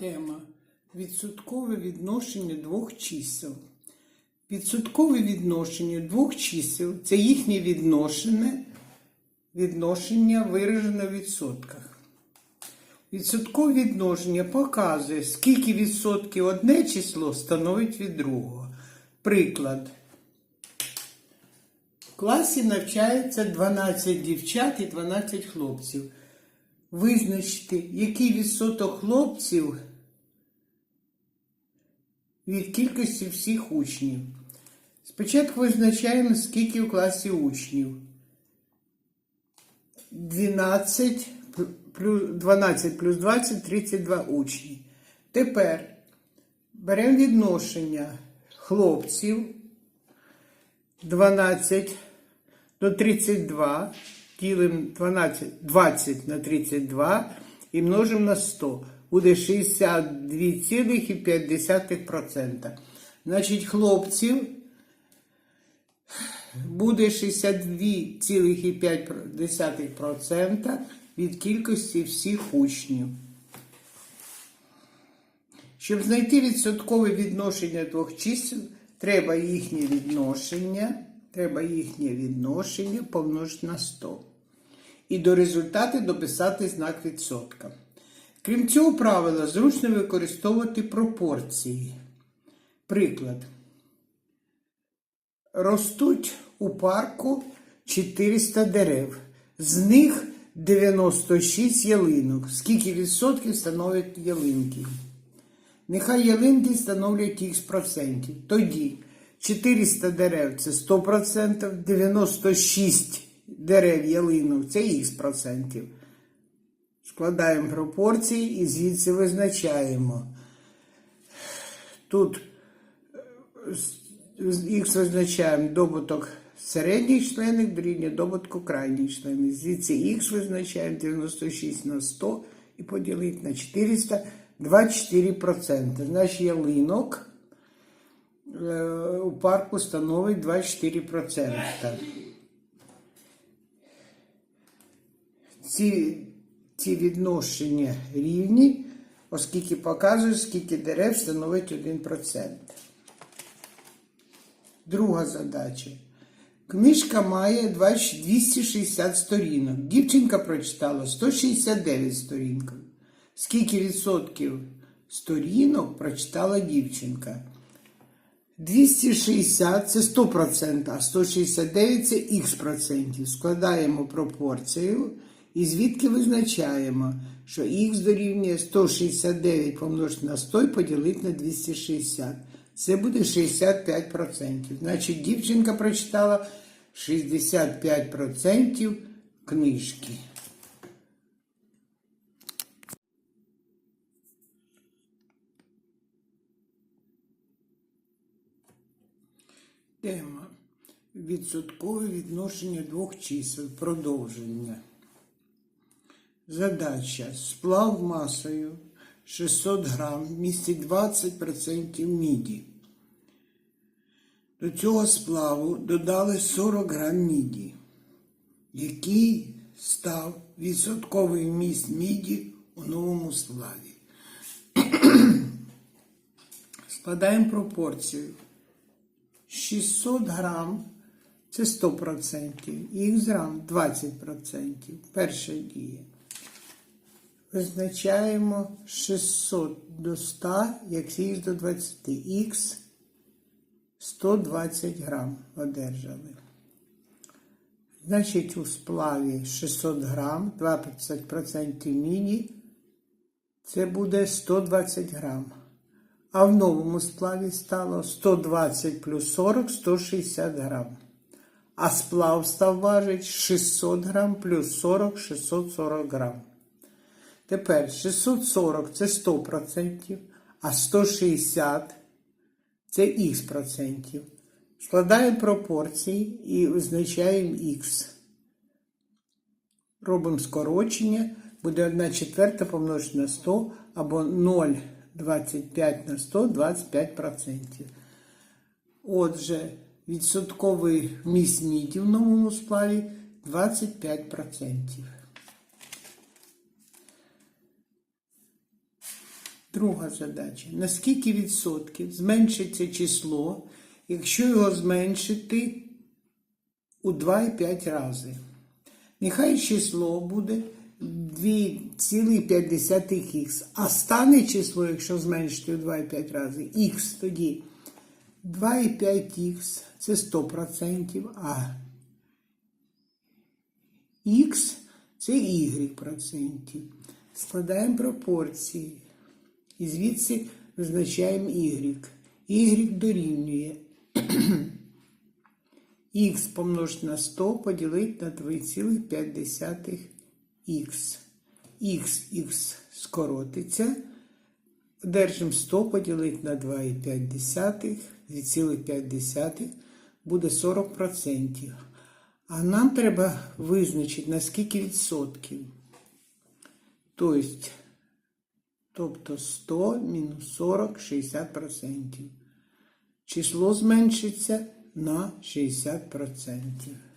Тема відсоткове відношення двох чисел. Відсоткове відношення двох чисел це їхнє відношення, відношення виражене в відсотках. Відсоткове відношення показує, скільки відсотків одне число становить від другого. Приклад. В класі навчається 12 дівчат і 12 хлопців. Визначте, який відсоток хлопців від кількості всіх учнів. Спочатку визначаємо, скільки в класі учнів. 12 плюс 12 плюс 20 32 учні. Тепер беремо відношення хлопців 12 до 32, ділимо 12, 20 на 32 і множимо на 100. Буде 62,5%. Значить, хлопців буде 62,5% від кількості всіх учнів. Щоб знайти відсоткове відношення двох чисел, треба їхнє відношення, треба їхнє відношення помножити на 100. І до результату дописати знак відсотка. Крім цього правила, зручно використовувати пропорції. Приклад. Ростуть у парку 400 дерев. З них 96 ялинок. Скільки відсотків становлять ялинки? Нехай ялинки становлять х процентів. Тоді 400 дерев це 100%, 96 дерев ялинок це х процентів. Складаємо пропорції і звідси визначаємо. Тут х визначаємо добуток середніх членів дорівнює добутку крайніх членів. Звідси х визначаємо 96 на 100 і поділити на 400 24%. Значить ялинок е, у парку становить 24%. Ці, ці відношення рівні, оскільки показують, скільки дерев становить 1%. Друга задача. Книжка має 260 сторінок. Дівчинка прочитала 169 сторінок. Скільки відсотків сторінок прочитала дівчинка? 260 це 100%, а 169 це х процентів. Складаємо пропорцію і звідки визначаємо, що х дорівнює 169 помножити на 100 і поділити на 260. Це буде 65%. Значить, дівчинка прочитала 65% книжки. Тема. Відсоткове відношення двох чисел. Продовження. Задача. Сплав масою 600 грам містить 20% міді. До цього сплаву додали 40 грам міді, який став відсотковий вміст міді у новому сплаві. Складаємо пропорцію. 600 грам це 100%, х грам 20%. Перша дія. Визначаємо 600 до 100, як х до 20. Х 120 грам одержали. Значить, у сплаві 600 грам, 20% міні, це буде 120 грам. А в новому сплаві стало 120 плюс 40 160 грам. А сплав став важить 600 грам плюс 40 640 грам. Тепер 640 це 100%, а 160 це х процентів. Складаємо пропорції і визначаємо х. Робимо скорочення, буде 1 четверта помножити на 100 або 0,25 на 100 25%. Отже, відсотковий вміст міді в новому сплаві 25%. Друга задача. На скільки відсотків зменшиться число, якщо його зменшити у 2,5 рази? Нехай число буде 2,5х, а стане число, якщо зменшити у 2,5 рази, х тоді 2,5х це 100%, а х це y процентів. Складаємо пропорції. І звідси визначаємо y. y дорівнює х помножити на 100 поділити на 2,5х. х, х скоротиться. Одержимо 100 поділити на 2,5, 2,5 буде 40%. А нам треба визначити на скільки відсотків. Тобто, тобто 100 мінус 40 60%. Число зменшиться на 60%.